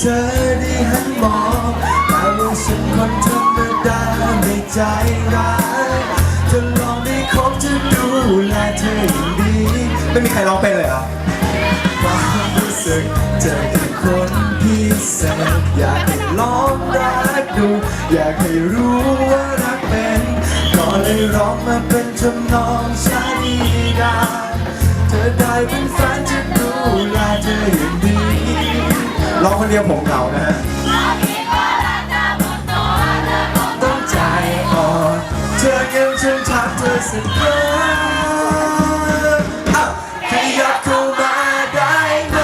เธอได้หันมองแต่ว่าฉันคนธรรมดาไม่ใจร้ายจะลองได้คบจะดูแลเธออย่างดี ไม่มีใครร้องเป็นเลยเหรอความรู้สึกเจอกับคนพิเศษอยากให้ลองรักดู อยากให้รู้ว่ารักเป็นก็เลยร้องมาเป็นทำนองชาดีดาเธอได้เป็น ร้องคนเดียวผมเหงานะฮะต้องใจอ่อนเธอยังฉันทักเธอสักครั้งอะขยับเข้ามาได้ไหม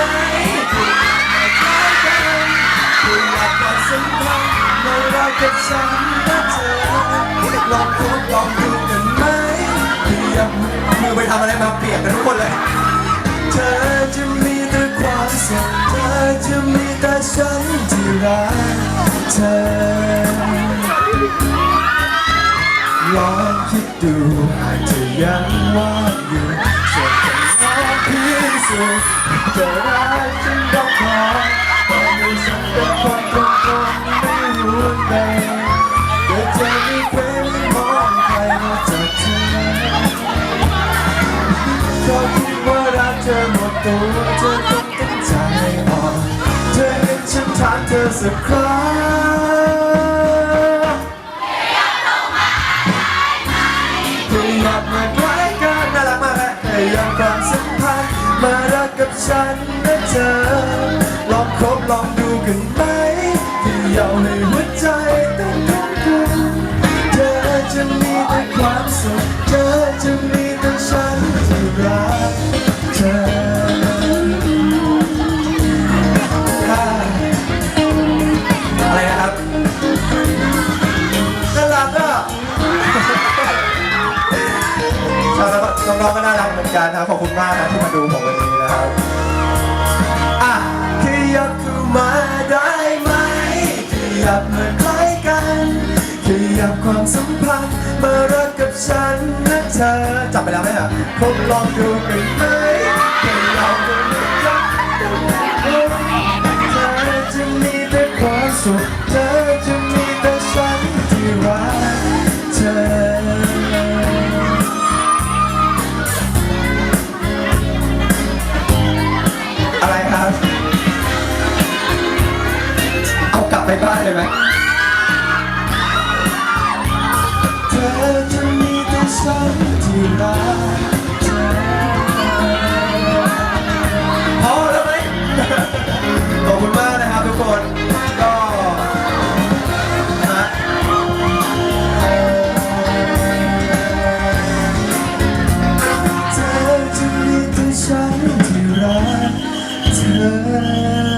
ขยับมาใกล้กันขยับสัมพันธ์มารักกับฉันนะเธอลองคุยลองดูกันไหมขยับมือไปทำอะไรมาเปียกกันทุกคนเลย เธอจะมีแต่ความสุขเธอจะมี แต่ฉันที่รักเธอลองคิดดูหากเธอยังว่างอยู่ส่วนฉันรอพิสูจน์เธอรักฉันก็พอแต่ไม่ฉันเป็นคนตรงๆไม่รู้เลยแต่เธอไม่เคยไม่มองใครนอกจากเธอก็คิดว่ารักเธอหมดตัวเธอต้องตั้งใจอ่อน เธอเห็นฉันถามเธอสักครั้งอยับมาใกล้กันน่ารักมากฮะขยังความสัมพันธ์มารักกับฉันนะเธอ ลองคบลองดูกันไหมขยับให้ น้องๆก็น่ารักเหมือนกันนะครับขอบคุณมากนะที่มาดูผมวันนี้นะครับอะขยับเข้ามาได้ไหมขยับมาใกล้กันขยับความสัมพันธ์มารักกับฉันนะเธอจับไปแล้วไหมฮะพบลองดูกันไหม กลับไปบ้านเลยไหมเธอจะมีแต่ฉันที่รักพอแล้วไหมขอบคุณมากนะครับทุกคน ก็นะเธอจะมีแต่ฉันที่รักเธอ